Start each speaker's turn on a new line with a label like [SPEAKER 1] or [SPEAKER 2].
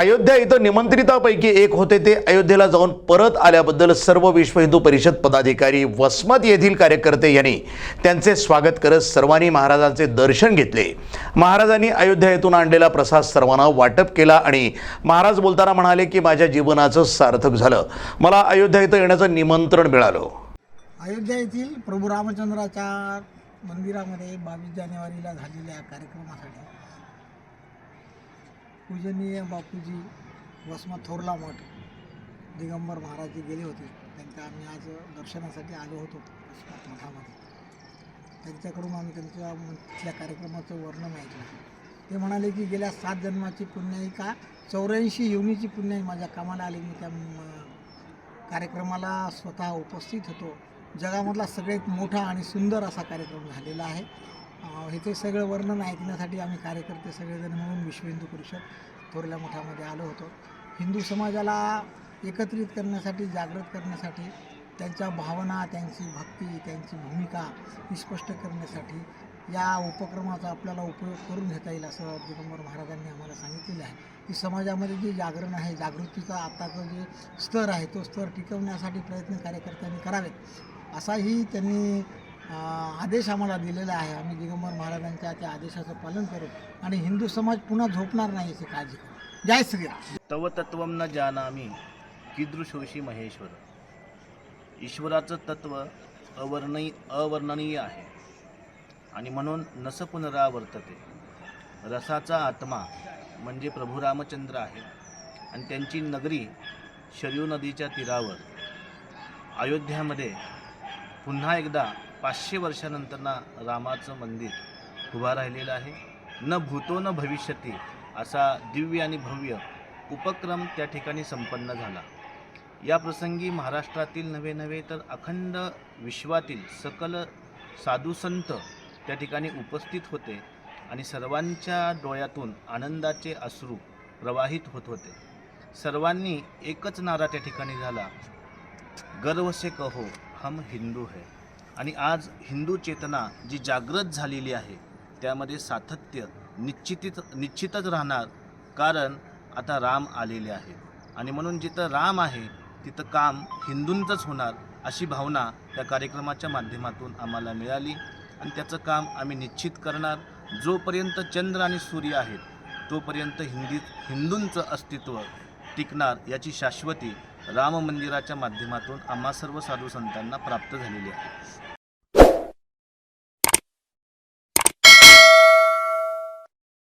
[SPEAKER 1] अयोध्या इथं निमंत्रितापैकी एक होते ते. अयोध्येला जाऊन परत आल्याबद्दल सर्व विश्व हिंदू परिषद पदाधिकारी वसमत येथील कार्यकर्ते यांनी त्यांचे स्वागत करत सर्वांनी महाराजांचे दर्शन घेतले. महाराजांनी अयोध्या येथून आणलेला प्रसाद सर्वांना वाटप केला आणि महाराज बोलताना म्हणाले की माझ्या जीवनाचं सार्थक झालं. मला अयोध्या इथं येण्याचं निमंत्रण मिळालं.
[SPEAKER 2] अयोध्या येथील प्रभू रामचंद्राच्या मंदिरामध्ये बावीस जानेवारीला झालेल्या कार्यक्रमासाठी पूजनीय बापूजी वसमा थोरला मठ दिगंबर महाराज जे गेले होते. त्यांच्या आम्ही आज दर्शनासाठी आलो होतो मठामध्ये. त्यांच्याकडून आम्ही त्यांच्या त्या तिथल्या कार्यक्रमाचं वर्णन ऐकलं. ते म्हणाले की गेल्या सात जन्माची पुण्याईका चौऱ्याऐंशी युनीची पुण्याई माझ्या कामाला आली. मी त्या कार्यक्रमाला स्वतः उपस्थित होतो. जगामधला सगळ्यात मोठा आणि सुंदर असा कार्यक्रम झालेला आहे. ह्याचे सगळं वर्णन ऐकण्यासाठी आम्ही कार्यकर्ते सगळेजण मिळून विश्व हिंदू परिषद थोरल्या मठामध्ये आलो होतो. हिंदू समाजाला एकत्रित करण्यासाठी जागृत करण्यासाठी त्यांच्या भावना त्यांची भक्ती त्यांची भूमिका ही स्पष्ट करण्यासाठी या उपक्रमाचा आपल्याला उपयोग करून घेता येईल असं दिगंबर महाराजांनी आम्हाला सांगितलेलं आहे. की समाजामध्ये जे जागरण आहे जागृतीचा आताचं जे स्तर आहे तो स्तर टिकवण्यासाठी प्रयत्न कार्यकर्त्यांनी करावेत. असाही त्यांनी आदेश आम्हाला दिलेला आहे. आम्ही दिगंबर महाराजांच्या त्या आदेशाचं पालन करू आणि हिंदू समाज पुन्हा झोपणार नाही याची काळजी करू. जय श्रीराम.
[SPEAKER 3] तव तत्व न जानामी कीदृशोशी महेश्वर. ईश्वराचं तत्व अवर्णयी अवर्णनीय आहे. आणि म्हणून नस पुनरावर्तते. रसाचा आत्मा म्हणजे प्रभू रामचंद्र आहे. आणि त्यांची नगरी शरयू नदीच्या तीरावर. अयोध्यामध्ये पुन्हा एकदा पाचशे वर्षानंतरना रामाचं मंदिर उभा राहिलेलं आहे. न भूतो न भविष्यती असा दिव्य आणि भव्य उपक्रम त्या ठिकाणी संपन्न झाला. या प्रसंगी महाराष्ट्रातील नवे नव्हे तर अखंड विश्वातील सकल साधुसंत त्या ठिकाणी उपस्थित होते आणि सर्वांच्या डोळ्यातून आनंदाचे अश्रू प्रवाहित होत होते. सर्वांनी एकच नारा त्या ठिकाणी झाला गर्व से कहो हम हिंदू है. आणि आज हिंदू चेतना जी जागृत झालेली आहे त्यामध्ये सातत्य निश्चितीच निश्चितच राहणार कारण आता राम आलेले आहे. आणि म्हणून जिथं राम आहे तिथं काम हिंदूंचंच होणार अशी भावना त्या कार्यक्रमाच्या माध्यमातून आम्हाला मिळाली. आणि त्याचं काम आम्ही निश्चित करणार. जोपर्यंत चंद्र आणि सूर्य आहेत तोपर्यंत हिंदीत हिंदूंचं अस्तित्व टिकणार याची शाश्वती राम मंदिराच्या माध्यमातून आम्हा सर्व साधू संतांना प्राप्त झालेली आहे.